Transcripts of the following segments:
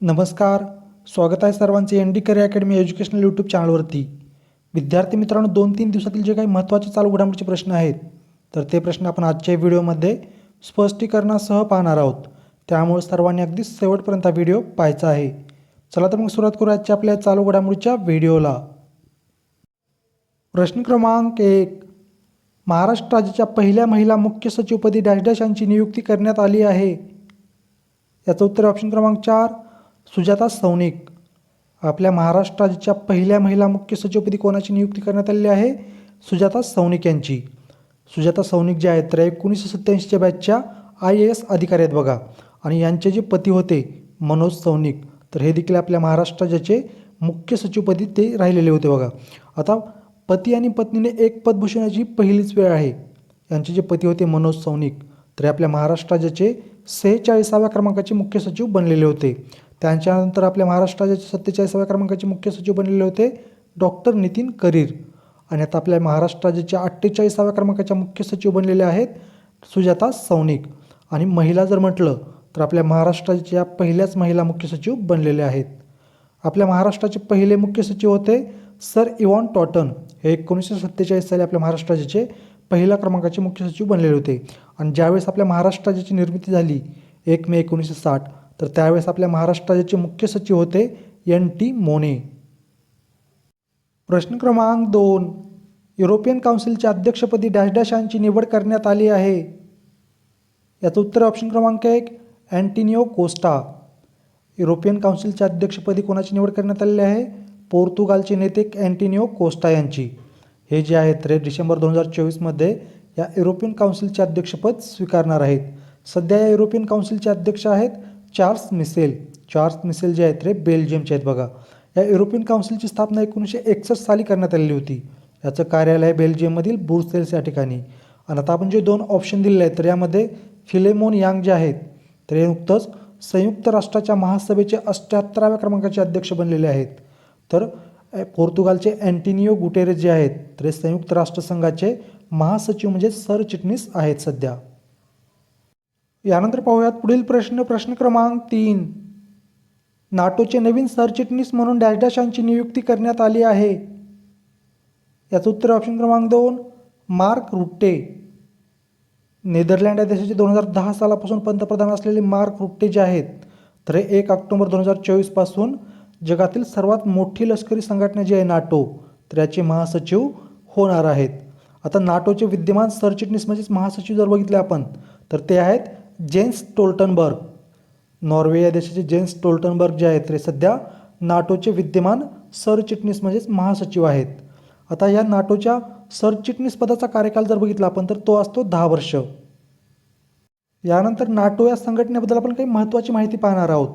नमस्कार. स्वागत आहे सर्वांचे N D career academy educational YouTube चॅनलवरती. विद्यार्थी मित्रांनो दोन तीन दिवसातील जे काही महत्त्वाचे चालू घडामोडीचे प्रश्न आहेत तर ते प्रश्न आपण आजच्या व्हिडिओमध्ये स्पष्टीकरणासह पाहणार आहोत. त्यामुळे सर्वांनी अगदी शेवटपर्यंत हा व्हिडिओ पाहायचा आहे. चला तर मग सुरुवात करू आजच्या आपल्या चालू घडामोडीच्या व्हिडिओला. प्रश्न क्रमांक एक. महाराष्ट्र राज्याच्या पहिल्या महिला मुख्य सचिवपदी डॅश डॅश यांची नियुक्ती करण्यात आली आहे. याचं उत्तर ऑप्शन क्रमांक चार. सुजाता सौनिक आपल्या महाराष्ट्राच्या पहिल्या महिला मुख्य सचिवपदी कोणाची नियुक्ती करण्यात आलेली आहे? सुजाता सौनिक यांची. सुजाता सौनिक जे आहेत तर एकोणीसशे सत्त्याऐंशीच्या बॅचच्या आय ए एस अधिकारी आहेत बघा. आणि यांचे जे पती होते मनोज सौनिक तर हे देखील आपल्या महाराष्ट्र मुख्य सचिवपदी ते राहिलेले होते बघा. आता पती आणि पत्नीने एक पदभूषणाची पहिलीच वेळ आहे. यांचे जे पती होते मनोज सौनिक तर आपल्या महाराष्ट्र राज्याचे सेहेचाळीसाव्या क्रमांकाचे मुख्य सचिव बनलेले होते. त्यांच्यानंतर आपल्या महाराष्ट्राच्या सत्तेचाळीसाव्या क्रमांकाचे मुख्य सचिव बनलेले होते डॉक्टर नितीन करीर. आणि आता आपल्या महाराष्ट्र राज्याच्या अठ्ठेचाळीसाव्या क्रमांकाच्या मुख्य सचिव बनलेले आहेत सुजाता सौनिक आणि महिला जर म्हटलं तर आपल्या महाराष्ट्राच्या पहिल्याच महिला मुख्य सचिव बनलेल्या आहेत. आपल्या महाराष्ट्राचे पहिले मुख्य सचिव होते सर इवॉन टॉटन. हे एकोणीसशे सत्तेचाळीस साली आपल्या महाराष्ट्र राज्याचे पहिल्या क्रमांकाचे मुख्य सचिव बनलेले होते. आणि ज्यावेळेस आपल्या महाराष्ट्र राज्याची निर्मिती झाली एक मे एकोणीसशे साठ तर त्यावेळेस आपल्या महाराष्ट्राचे मुख्य सचिव होते एन टी मोने. प्रश्न क्रमांक दोन. युरोपियन काउन्सिलच्या अध्यक्षपदी डॅश डॅश यांची निवड करण्यात आली आहे. याचं उत्तर ऑप्शन क्रमांक एक अँटिनिओ कोस्टा. युरोपियन काउन्सिलच्या अध्यक्षपदी कोणाची निवड करण्यात आलेली आहे? पोर्तुगालचे नेते अँटिनिओ कोस्टा यांची. हे जे आहेत रे डिसेंबर दोन हजार चोवीसमध्ये या युरोपियन काउन्सिलचे अध्यक्षपद स्वीकारणार आहेत. सध्या या युरोपियन काउन्सिलचे अध्यक्ष आहेत चार्ल्स मिसेल चार्ल्स मिसेल जे आहेत रे बेल्जियमचे आहेत बघा. या युरोपियन काउन्सिलची स्थापना एकोणीसशे एकसष्ट साली करण्यात आलेली होती. याचं कार्यालय आहे बेल्जियममधील बुर्सेल्स या ठिकाणी. आणि आता आपण जे दोन ऑप्शन दिलेले आहेत तर यामध्ये फिलेमोन यांग जे आहेत तर हे नुकतंच संयुक्त राष्ट्राच्या महासभेचे अष्ट्याहत्तराव्या क्रमांकाचे अध्यक्ष बनलेले आहेत. तर पोर्तुगालचे अँटिनिओ गुटेरेस जे आहेत तर हे संयुक्त राष्ट्रसंघाचे महासचिव म्हणजे सरचिटणीस आहेत सध्या. यानंतर पाहूयात पुढील प्रश्न प्रश्न क्रमांक तीन. नाटोचे नवीन सरचिटणीस म्हणून डॅश डॅश यांची नियुक्ती करण्यात आली आहे. याचं उत्तर ऑप्शन क्रमांक दोन मार्क रुट्टे. नेदरलँड या देशाचे दोन हजार दहा सालापासून पंतप्रधान असलेले मार्क रुट्टे जे आहेत तर हे एक ऑक्टोबर दोन हजार चोवीसपासून जगातील सर्वात मोठी लष्करी संघटना जी आहे नाटो तर याचे महासचिव होणार आहेत. आता नाटोचे विद्यमान सरचिटणीस म्हणजेच महासचिव जर बघितले आपण तर ते आहेत जेन्स टोल्टनबर्ग नॉर्वे या देशाचे जेन्स टोल्टनबर्ग जे आहेत ते सध्या नाटोचे विद्यमान सरचिटणीस म्हणजेच महासचिव आहेत. आता या नाटोच्या सरचिटणीस पदाचा कार्यकाल जर बघितला आपण तर तो असतो दहा वर्ष. यानंतर नाटो या संघटनेबद्दल आपण काही महत्त्वाची माहिती पाहणार आहोत.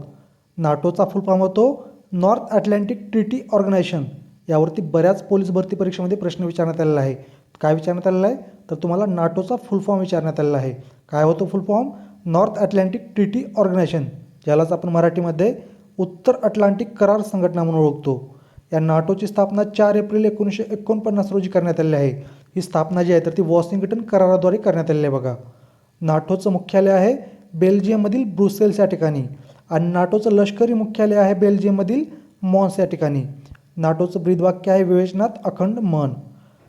नाटोचा फुल फॉर्म होतो नॉर्थ अटलांटिक ट्रिटी ऑर्गनायझेशन. यावरती बऱ्याच पोलीस भरती परीक्षेमध्ये प्रश्न विचारण्यात आलेला आहे. काय विचारण्यात आलेला आहे? तर तुम्हाला नाटोचा फुल फॉर्म विचारण्यात आलेला आहे. काय होतो full form? North Atlantic treaty organisation ज्यालाच आपण मराठीमध्ये उत्तर अटलांटिक करार संघटना म्हणून ओळखतो. या नाटोची स्थापना चार एप्रिल एकोणीसशे एकोणपन्नास रोजी करण्यात आलेली आहे. ही स्थापना जी आहे तर ती वॉशिंग्टन कराराद्वारे करण्यात आलेली आहे बघा. नाटोचं मुख्यालय आहे बेल्जियममधील ब्रुसेल्स या ठिकाणी आणि नाटोचं लष्करी मुख्यालय आहे बेल्जियममधील मॉन्स या ठिकाणी. नाटोचं ब्रीदवाक्य आहे विवेचनात अखंड मन.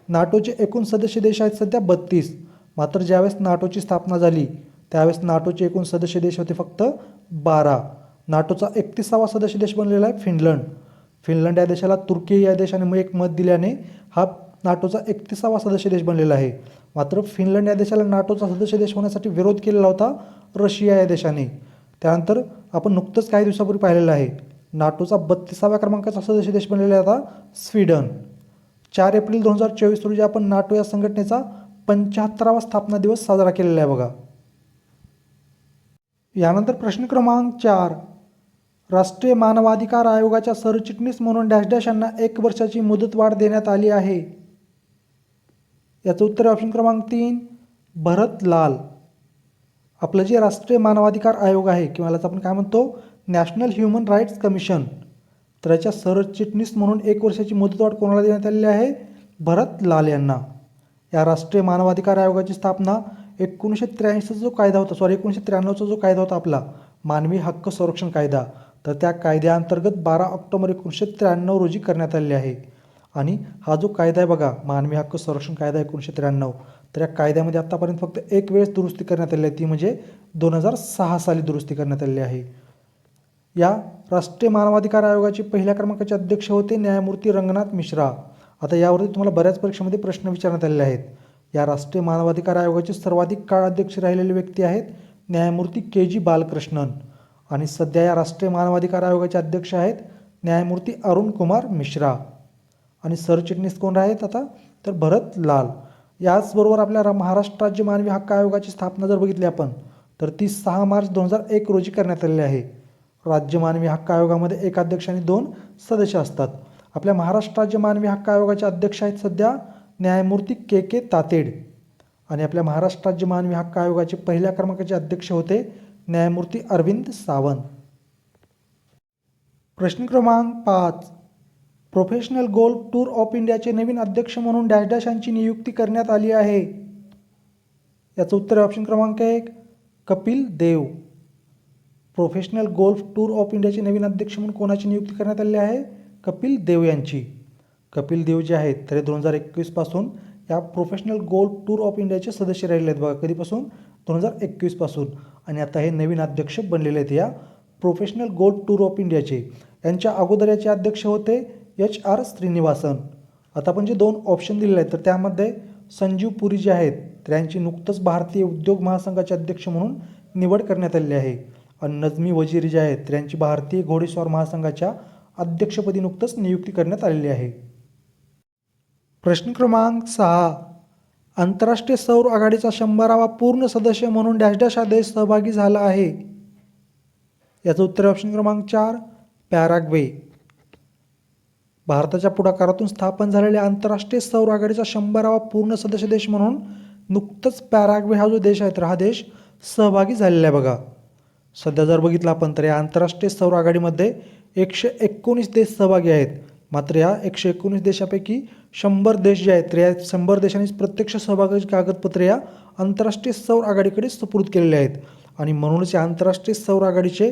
नाटोचे एकूण सदस्य देश आहेत सध्या बत्तीस. मात्र ज्यावेळेस नाटोची स्थापना झाली त्यावेळेस नाटोचे एकूण सदस्य देश होते फक्त बारा. नाटोचा एकतीसावा सदस्य देश बनलेला आहे फिनलंड. फिनलंड या देशाला तुर्की या देशाने एक मत दिल्याने हा नाटोचा एकतीसावा सदस्य देश बनलेला आहे. मात्र फिनलंड या देशाला नाटोचा सदस्य देश होण्यासाठी विरोध केलेला होता रशिया या देशाने. त्यानंतर आपण नुकतंच काही दिवसापूर्वी पाहिलेलं आहे. नाटोचा बत्तीसाव्या क्रमांकाचा सदस्य देश बनलेला आहे आता स्वीडन. चार एप्रिल दोन हजार चोवीस रोजी आपण नाटो या संघटनेचा पंच्याहत्तरावा स्थापना दिवस साजरा केलेला आहे बघा. यानंतर प्रश्न क्रमांक चार. राष्ट्रीय मानवाधिकार आयोगाच्या सरचिटणीस म्हणून डॅश डॅश यांना एक वर्षाची मुदतवाढ देण्यात आली आहे. याचं उत्तर ऑप्शन क्रमांक तीन भरत लाल. आपलं जे राष्ट्रीय मानवाधिकार आयोग आहे किंवा यालाच आपण काय म्हणतो? National human rights commission. तर याच्या सरचिटणीस म्हणून एक वर्षाची मुदतवाढ कोणाला देण्यात आलेली आहे? भरत लाल यांना. या राष्ट्रीय मानवाधिकार आयोगाची स्थापना एकोणीसशे त्र्याऐंशीचा जो कायदा होता सॉरी एकोणीसशे त्र्याण्णवचा जो कायदा होता आपला मानवी हक्क संरक्षण कायदा तर त्या कायद्याअंतर्गत बारा ऑक्टोबर एकोणीसशे त्र्याण्णव रोजी करण्यात आलेली आहे. आणि हा जो कायदा आहे बघा मानवी हक्क संरक्षण कायदा एकोणीसशे त्र्याण्णव तर या कायद्यामध्ये आत्तापर्यंत फक्त एक वेळेस दुरुस्ती करण्यात आली आहे ती म्हणजे दोन हजार सहा साली दुरुस्ती करण्यात आलेली आहे. या राष्ट्रीय मानवाधिकार आयोगाचे पहिल्या क्रमांकाचे अध्यक्ष होते न्यायमूर्ती रंगनाथ मिश्रा. आता यावरती तुम्हाला बऱ्याच परीक्षेमध्ये प्रश्न विचारण्यात आलेले आहेत. या राष्ट्रीय मानवाधिकार आयोगाचे सर्वाधिक काळ अध्यक्ष राहिलेले व्यक्ती आहेत न्यायमूर्ती के जी बालकृष्णन. आणि सध्या या राष्ट्रीय मानवाधिकार आयोगाचे अध्यक्ष आहेत न्यायमूर्ती अरुण कुमार मिश्रा. आणि सरचिटणीस कोण आहेत आता? तर भरत लाल. याचबरोबर आपल्या रा- महाराष्ट्र राज्य मानवी हक्क आयोगाची स्थापना जर बघितली आपण तर ती सहा मार्च दोन हजार एक रोजी करण्यात आलेली आहे. राज्य मानवी हक्क आयोगामध्ये एक अध्यक्ष आणि दोन सदस्य असतात. आपल्या महाराष्ट्र राज्य मानवी हक्क आयोगाचे अध्यक्ष आहेत सध्या न्यायमूर्ती के के तातेड आणि आपल्या महाराष्ट्र राज्य मानवी हक्क आयोगाचे पहिल्या क्रमांकाचे अध्यक्ष होते न्यायमूर्ती अरविंद सावंत. प्रश्न क्रमांक पाच. प्रोफेशनल गोल्फ टूर ऑफ इंडियाचे नवीन अध्यक्ष म्हणून डॅश डॅश यांची नियुक्ती करण्यात आली आहे. याचं उत्तर ऑप्शन क्रमांक एक Kapil Dev. Professional golf tour of इंडियाचे नवीन अध्यक्ष म्हणून कोणाची नियुक्ती करण्यात आली आहे? कपिल देव यांची. कपिल देव जे आहेत तर दोन हजार एकवीसपासून या प्रोफेशनल गोल्फ टूर ऑफ इंडियाचे सदस्य राहिले आहेत बघा. कधीपासून? दोन हजार एकवीसपासून आणि आता हे नवीन अध्यक्ष बनलेले आहेत या प्रोफेशनल गोल्फ टूर ऑफ इंडियाचे यांच्या अगोदर याचे अध्यक्ष होते एच आर श्रीनिवासन. आता आपण जे दोन ऑप्शन दिलेले आहेत तर त्यामध्ये संजीव पुरी जे आहेत तर यांची नुकतंच भारतीय उद्योग महासंघाचे अध्यक्ष म्हणून निवड करण्यात आलेली आहे. आणि नजमी वजीर जे आहेत तर यांची भारतीय घोडेस्वार महासंघाच्या अध्यक्षपदी नुकतंच नियुक्ती करण्यात आलेली आहे. प्रश्न क्रमांक सहा. आंतरराष्ट्रीय सौर आघाडीचा शंभरावा पूर्ण सदस्य म्हणून डॅश डॅश हा देश सहभागी झाला आहे. याचं उत्तर ऑप्शन क्रमांक चार पॅराग्वे. भारताच्या पुढाकारातून स्थापन झालेल्या आंतरराष्ट्रीय सौर आघाडीचा शंभरावा पूर्ण सदस्य देश म्हणून नुकतंच पॅराग्वे हा जो देश आहे तर हा देश सहभागी झालेला आहे बघा. सध्या जर बघितलं आपण तर या आंतरराष्ट्रीय सौर आघाडीमध्ये एकशे एकोणीस देश सहभागी आहेत. मात्र या एकशे एकोणीस देशापैकी शंभर देश जे आहेत या शंभर देशांनी प्रत्यक्ष सहभागाची कागदपत्रे या आंतरराष्ट्रीय सौर आघाडीकडे सुपूर्द केलेले आहेत. आणि म्हणूनच या आंतरराष्ट्रीय सौर आघाडीचे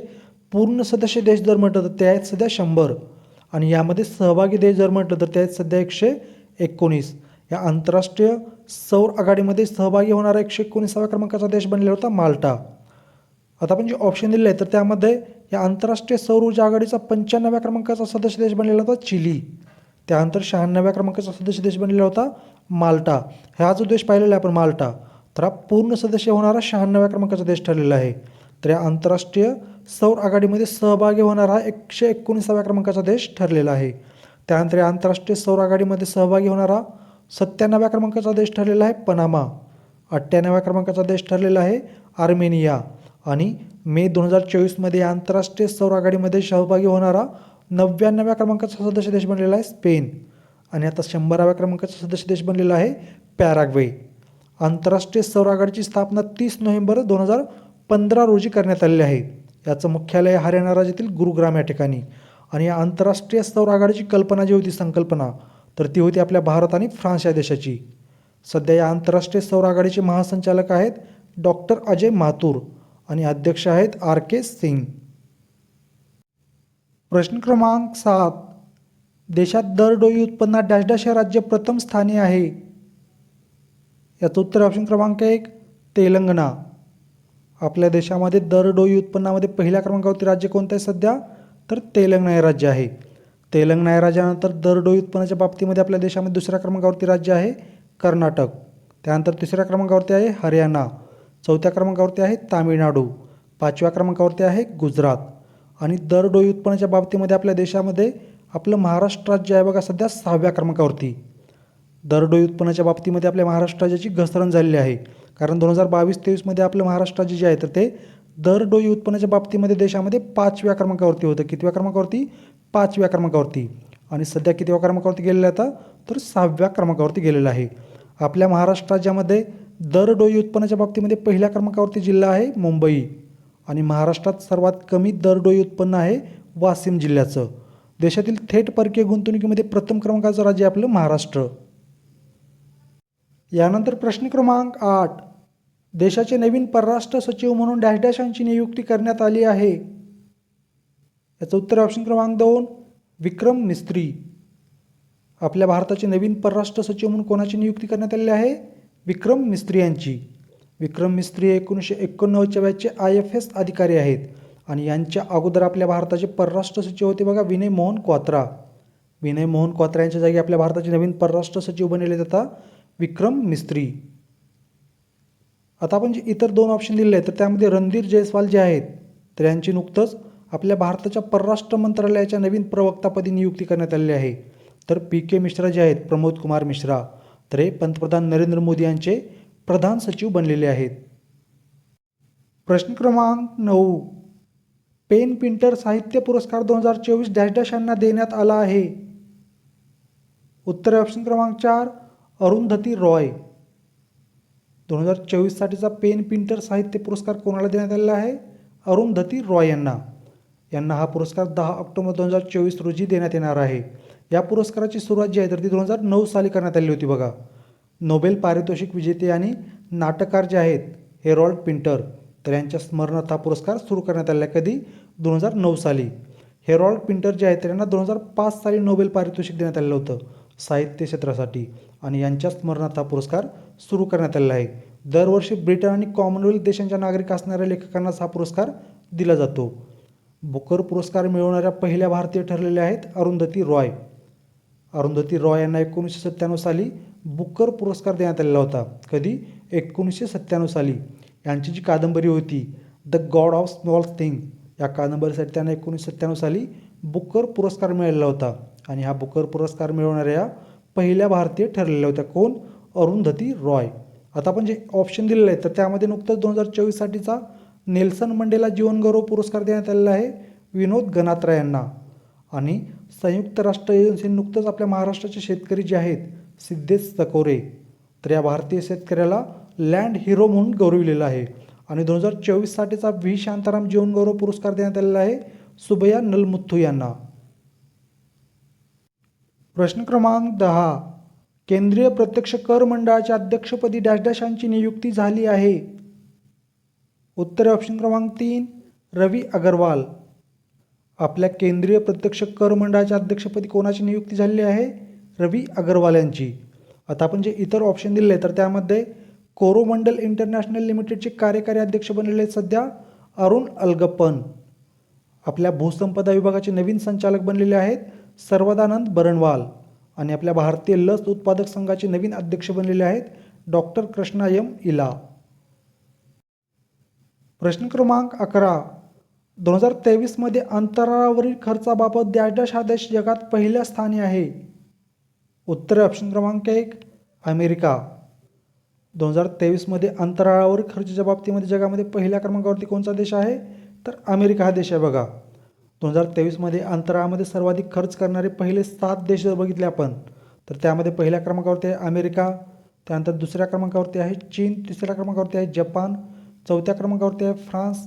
पूर्ण सदस्य देश जर म्हटलं तर ते आहेत सध्या शंभर. आणि यामध्ये सहभागी देश जर म्हटलं तर ते आहेत सध्या एकशे एकोणीस. या आंतरराष्ट्रीय सौर आघाडीमध्ये सहभागी होणारा एकशे एकोणीसाव्या क्रमांकाचा देश बनलेला होता माल्टा. आता आपण जे ऑप्शन दिले आहे तर त्यामध्ये या आंतरराष्ट्रीय सौर ऊर्जा आघाडीचा पंच्याण्णव्या क्रमांकाचा सदस्य देश बनलेला होता चिली. त्यानंतर शहाण्णव्या क्रमांकाचा सदस्य देश बनलेला होता माल्टा. हा जो देश पाहिलेला आहे आपण माल्टा तर हा पूर्ण सदस्य होणारा शहाण्णव्या क्रमांकाचा देश ठरलेला आहे. तर या आंतरराष्ट्रीय सौर आघाडीमध्ये सहभागी होणारा एकशे एकोणीसाव्या क्रमांकाचा देश ठरलेला आहे. त्यानंतर या आंतरराष्ट्रीय सौर आघाडीमध्ये सहभागी होणारा सत्त्याण्णव्या क्रमांकाचा देश ठरलेला आहे पनामा. अठ्ठ्याण्णव्या क्रमांकाचा देश ठरलेला आहे आर्मेनिया. आणि मे दोन हजार चोवीसमध्ये आंतरराष्ट्रीय सौर आघाडीमध्ये सहभागी होणारा नव्याण्णव्या क्रमांकाचा सदस्य देश बनलेला आहे स्पेन. आणि आता शंभराव्या क्रमांकाचा सदस्य देश बनलेला आहे पॅराग्वे. आंतरराष्ट्रीय सौर आघाडीची स्थापना तीस नोव्हेंबर दोन हजार पंधरा रोजी करण्यात आलेली आहे. याचं मुख्यालय हरियाणा राज्यातील गुरुग्राम या ठिकाणी. आणि या आंतरराष्ट्रीय सौर आघाडीची कल्पना जी होती संकल्पना तर ती होती आपल्या भारत आणि फ्रान्स या देशाची. सध्या या आंतरराष्ट्रीय सौर आघाडीचे महासंचालक आहेत डॉक्टर अजय माथूर. आणि अध्यक्ष आहेत आर के सिंग. प्रश्न क्रमांक सात. देशात दरडोई उत्पन्नात डॅश डॅश हे राज्य प्रथम स्थानी आहे. याचं उत्तर ऑप्शन क्रमांक एक तेलंगणा. आपल्या देशामध्ये दरडोई उत्पन्नामध्ये पहिल्या क्रमांकावरती राज्य कोणतं आहे सध्या? तर तेलंगणा हे राज्य आहे. तेलंगणा या राज्यानंतर दरडोई उत्पन्नाच्या बाबतीमध्ये आपल्या देशामध्ये दुसऱ्या क्रमांकावरती राज्य आहे कर्नाटक. त्यानंतर तिसऱ्या क्रमांकावरती आहे हरियाणा. चौथ्या क्रमांकावरती आहे तामिळनाडू. पाचव्या क्रमांकावरती आहे गुजरात. आणि दरडोई उत्पन्नाच्या बाबतीमध्ये आपल्या देशामध्ये आपलं महाराष्ट्र राज्य आहे बघा सध्या सहाव्या क्रमांकावरती. दरडोई उत्पन्नाच्या बाबतीमध्ये आपल्या महाराष्ट्र राज्याची घसरण झालेली आहे. कारण दोन हजार बावीस तेवीसमध्ये आपलं महाराष्ट्र राज्य जे आहे तर ते दरडोई उत्पन्नाच्या बाबतीमध्ये देशामध्ये पाचव्या क्रमांकावरती होतं. कितव्या क्रमांकावरती? पाचव्या क्रमांकावरती. आणि सध्या कितव्या क्रमांकावरती गेलेलं आता? तर सहाव्या क्रमांकावरती गेलेलं आहे. आपल्या महाराष्ट्र राज्यामध्ये दरडोई उत्पन्नाच्या बाबतीमध्ये पहिल्या क्रमांकावरती जिल्हा आहे मुंबई. आणि महाराष्ट्रात सर्वात कमी दरडोई उत्पन्न आहे वाशिम जिल्ह्याचं. देशातील थेट परकीय गुंतवणुकीमध्ये प्रथम क्रमांकाचं राज्य आपलं महाराष्ट्र. यानंतर प्रश्न क्रमांक आठ. देशाचे नवीन परराष्ट्र सचिव म्हणून डॅश डॅश यांची नियुक्ती करण्यात आली आहे. याचं उत्तर ऑप्शन क्रमांक दोन विक्रम मिस्त्री. आपल्या भारताचे नवीन परराष्ट्र सचिव म्हणून कोणाची नियुक्ती करण्यात आलेली आहे? विक्रम मिस्त्री यांची. विक्रम मिस्त्री एकोणीसशे एकोणनव्वदच्या बॅचचे आय एफ एस अधिकारी आहेत आणि यांच्या अगोदर आपल्या भारताचे परराष्ट्र सचिव होते बघा विनय मोहन क्वात्रा. विनय मोहन क्वात्रा यांच्या जागी आपल्या भारताचे नवीन परराष्ट्र सचिव बनलेले आता विक्रम मिस्त्री. आता आपण जे इतर दोन ऑप्शन दिलेले आहेत तर त्यामध्ये रणधीर जयस्वाल जे आहेत तर यांची नुकतंच आपल्या भारताच्या परराष्ट्र मंत्रालयाच्या नवीन प्रवक्तापदी नियुक्ती करण्यात आलेली आहे. तर पी के मिश्रा जे आहेत प्रमोद कुमार मिश्रा. तर हे पंतप्रधान नरेंद्र मोदी यांचे प्रधान सचिव बनलेले आहेत. प्रश्न क्रमांक नऊ. पेन पिंटर साहित्य पुरस्कार दोन हजार चोवीस डॅश डॅश यांना देण्यात आला आहे. उत्तर ऑप्शन क्रमांक चार अरुंधती रॉय. दोन हजार चोवीससाठीचा पेन पिंटर साहित्य पुरस्कार कोणाला देण्यात आलेला आहे? अरुंधती रॉय यांना. यांना हा पुरस्कार दहा ऑक्टोबर दोन हजार चोवीस रोजी देण्यात येणार आहे. या पुरस्काराची सुरुवात जी आहे तर ती दोन हजार नऊ साली करण्यात आली होती बघा. नोबेल पारितोषिक विजेते आणि नाटककार जे आहेत हेरॉल्ड पिंटर तर यांच्या स्मरणार्थ हा पुरस्कार सुरू करण्यात आलेला आहे कधी? दोन हजार नऊ साली. हेरॉल्ड पिंटर जे आहेत त्यांना दोन हजार पाच साली नोबेल पारितोषिक देण्यात आलेलं होतं साहित्य क्षेत्रासाठी. आणि यांच्या स्मरणार्थ हा पुरस्कार सुरू करण्यात आलेला आहे. दरवर्षी ब्रिटन आणि कॉमनवेल्थ देशांच्या नागरिक असणाऱ्या लेखकांनाच हा पुरस्कार दिला जातो. बुकर पुरस्कार मिळवणाऱ्या पहिल्या भारतीय ठरलेल्या आहेत अरुंधती रॉय. अरुंधती रॉय यांना एकोणीसशे सत्त्याण्णव साली बुकर पुरस्कार देण्यात आलेला होता. कधी? एकोणीसशे सत्त्याण्णव साली. यांची जी कादंबरी होती the God of small thing या कादंबरीसाठी त्यांना एकोणीसशे सत्त्याण्णव साली बुकर पुरस्कार मिळालेला होता. आणि हा बुकर पुरस्कार मिळवणाऱ्या पहिल्या भारतीय ठरलेल्या होत्या कोण? अरुंधती रॉय. आता आपण जे ऑप्शन दिलेलं आहे तर त्यामध्ये नुकतंच दोन हजार चोवीससाठीचा नेल्सन मंडेला जीवनगौरव पुरस्कार देण्यात आलेला आहे विनोद गणात्रा यांना. आणि संयुक्त राष्ट्र एजन्सीने नुकतंच आपल्या महाराष्ट्राचे शेतकरी जे आहेत सिद्धेश सकोरे तर या भारतीय शेतकऱ्याला लँड हिरो म्हणून गौरविलेलं आहे. आणि दोन हजार चोवीससाठीचा व्ही शांताराम जीवनगौरव पुरस्कार देण्यात आलेला आहे सुबया नलमुथू यांना. प्रश्न क्रमांक दहा. केंद्रीय प्रत्यक्ष कर मंडळाच्या अध्यक्षपदी डॅश डॅश यांची नियुक्ती झाली आहे. उत्तर ऑप्शन क्रमांक तीन रवी अगरवाल. आपल्या केंद्रीय प्रत्यक्ष कर मंडळाच्या अध्यक्षपदी कोणाची नियुक्ती झालेली आहे? रवी अगरवाल यांची. आता आपण जे इतर ऑप्शन दिले तर त्यामध्ये कोरोमंडल इंटरनॅशनल लिमिटेडचे कार्यकारी अध्यक्ष बनलेले आहेत सध्या अरुण अलगप्पन. आपल्या भूसंपदा विभागाचे नवीन संचालक बनलेले आहेत सर्वदानंद बरणवाल आणि आपल्या भारतीय लस उत्पादक संघाचे नवीन अध्यक्ष बनलेले आहेत डॉक्टर कृष्णायम इला. प्रश्न क्रमांक अकरा दोन हजार तेवीसमध्ये अंतराळावरील खर्चाबाबत डॅश डॅश हा देश जगात पहिल्या स्थानी आहे. उत्तर ऑप्शन क्रमांक एक अमेरिका. दोन हजार तेवीसमध्ये अंतराळावरील खर्चाच्या बाबतीमध्ये जगामध्ये पहिल्या क्रमांकावरती कोणता देश आहे? तर अमेरिका हा देश आहे बघा. दोन हजार तेवीसमध्ये अंतराळामध्ये सर्वाधिक खर्च करणारे पहिले सात देश जर बघितले आपण तर त्यामध्ये पहिल्या क्रमांकावरती आहे अमेरिका त्यानंतर दुसऱ्या क्रमांकावरती आहे चीन तिसऱ्या क्रमांकावरती आहे जपान चौथ्या क्रमांकावरती आहे फ्रान्स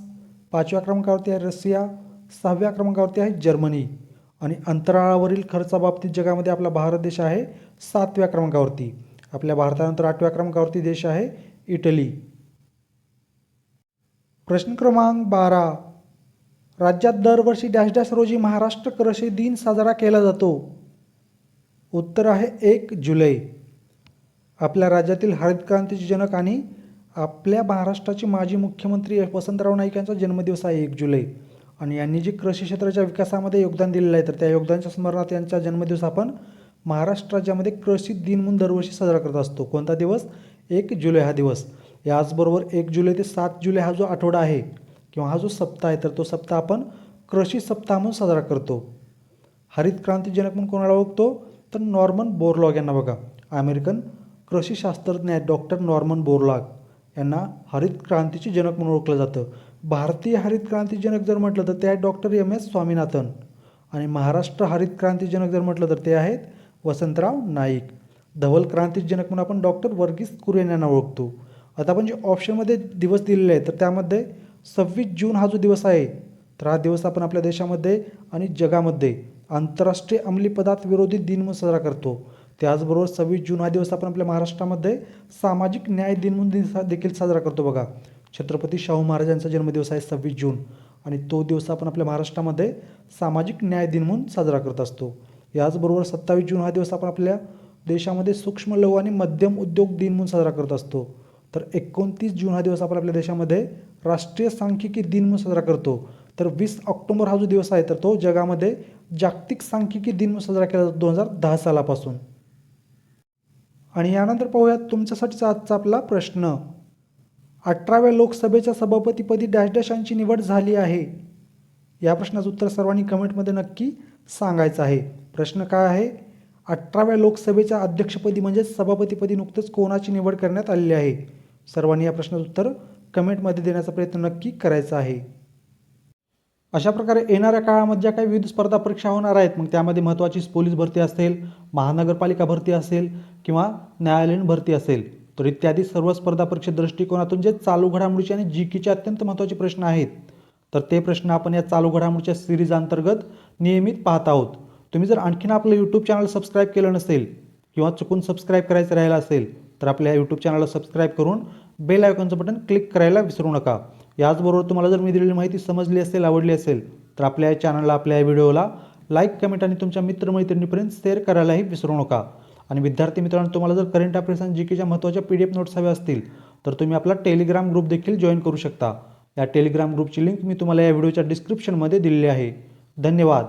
पाचव्या क्रमांकावरती आहे रशिया सहाव्या क्रमांकावरती आहे जर्मनी आणि अंतराळावरील खर्चाबाबतीत जगामध्ये आपला भारत देश आहे सातव्या क्रमांकावरती. आपल्या भारतानंतर आठव्या क्रमांकावरती देश आहे इटली. प्रश्न क्रमांक बारा. राज्यात दरवर्षी डॅश डॅश रोजी महाराष्ट्र कृषी दिन साजरा केला जातो. उत्तर आहे एक जुलै. आपल्या राज्यातील हरित क्रांतीचे जनक आणि आपल्या महाराष्ट्राचे माजी मुख्यमंत्री वसंतराव नाईक यांचा जन्मदिवस आहे एक जुलै. आणि यांनी जे कृषी क्षेत्राच्या विकासामध्ये योगदान दिलेलं आहे तर त्या योगदानाच्या स्मरणात यांचा जन्मदिवस आपण महाराष्ट्र राज्यामध्ये कृषी दिन म्हणून दरवर्षी साजरा करत असतो. कोणता दिवस? एक जुलै हा दिवस. याचबरोबर एक जुलै ते सात जुलै हा जो आठवडा आहे किंवा हा जो सप्ताह आहे तर तो सप्ताह आपण कृषी सप्ताह म्हणून साजरा करतो. हरित क्रांतीजनक म्हणून कोणाला ओळखतो? तर नॉर्मन बोरलॉग यांना बघा. अमेरिकन कृषी शास्त्रज्ञ आहेत डॉक्टर नॉर्मन बोरलॉग. यांना हरित क्रांतीचे जनक म्हणून ओळखलं जातं. भारतीय हरित क्रांतीजनक जर म्हटलं तर ते आहेत डॉक्टर एम एस स्वामीनाथन. आणि महाराष्ट्र हरित क्रांतीजनक जर म्हटलं तर ते आहेत वसंतराव नाईक. धवल क्रांतीजनक म्हणून आपण डॉक्टर वर्गीस कुरेन यांना ओळखतो. आता आपण जे ऑप्शनमध्ये दिवस दिलेले आहेत तर त्यामध्ये सव्वीस जून हा जो दिवस आहे तर हा दिवस आपण आपल्या देशामध्ये आणि जगामध्ये आंतरराष्ट्रीय अंमली पदार्थ विरोधी दिन म्हणून साजरा करतो. त्याचबरोबर सव्वीस जून हा दिवस आपण आपल्या महाराष्ट्रामध्ये सामाजिक न्याय दिन म्हणून देखील साजरा करतो बघा. छत्रपती शाहू महाराजांचा जन्मदिवस आहे सव्वीस जून आणि तो दिवस आपण आपल्या महाराष्ट्रामध्ये सामाजिक न्याय दिन म्हणून साजरा करत असतो. याचबरोबर सत्तावीस जून हा दिवस आपण आपल्या देशामध्ये सूक्ष्म लघु आणि मध्यम उद्योग दिन म्हणून साजरा करत असतो. तर एकोणतीस जून हा दिवस आपण आपल्या देशामध्ये राष्ट्रीय सांख्यिकी दिन म्हणून साजरा करतो. तर वीस ऑक्टोबर हा जो दिवस आहे तर तो जगामध्ये जागतिक सांख्यिकी दिन म्हणून साजरा केला जातो दोन हजार दहा सालापासून. आणि यानंतर पाहूयात तुमच्यासाठीचा आजचा आपला प्रश्न. अठराव्या लोकसभेच्या सभापतीपदी डॅश डॅशांची निवड झाली आहे. या प्रश्नाचं उत्तर सर्वांनी कमेंटमध्ये नक्की सांगायचं आहे. प्रश्न काय आहे? अठराव्या लोकसभेच्या अध्यक्षपदी म्हणजेच सभापतीपदी नुकतंच कोणाची निवड करण्यात आलेली आहे? सर्वांनी या प्रश्नाचं उत्तर कमेंटमध्ये देण्याचा प्रयत्न नक्की करायचा आहे. अशा प्रकारे येणाऱ्या काळामध्ये ज्या काही विविध स्पर्धा परीक्षा होणार आहेत मग त्यामध्ये महत्त्वाची पोलीस भरती असेल महानगरपालिका भरती असेल किंवा न्यायालयीन भरती असेल तर इत्यादी सर्व स्पर्धा परीक्षा दृष्टिकोनातून जे चालू घडामोडीचे आणि जी केचे अत्यंत महत्त्वाचे प्रश्न आहेत तर ते प्रश्न आपण या चालू घडामोडीच्या सिरीज अंतर्गत नियमित पाहत आहोत. तुम्ही जर आणखीन आपलं यूट्यूब चॅनल सबस्क्राईब केलं नसेल किंवा चुकून सबस्क्राईब करायचं राहिलं असेल तर आपल्या यूट्यूब चॅनलला सबस्क्राईब करून बेल आयकॉनचं बटन क्लिक करायला विसरू नका. याचबरोबर तुम्हाला जर मी दिलेली माहिती समजली असेल आवडली असेल तर आपल्या या चॅनलला आपल्या या व्हिडिओला लाईक कमेंट आणि तुमच्या मित्रमैत्रिणीपर्यंत शेअर करायलाही विसरू नका. आणि विद्यार्थी मित्रांनो तुम्हाला जर करंट अफेअर्स आणि जी केच्या महत्त्वाच्या पी डी एफ नोट्स हव्या असतील तर तुम्ही आपला टेलिग्राम ग्रुप देखील जॉईन करू शकता. या टेलिग्राम ग्रुपची लिंक मी तुम्हाला या व्हिडिओच्या डिस्क्रिप्शनमध्ये दिलेली आहे. धन्यवाद.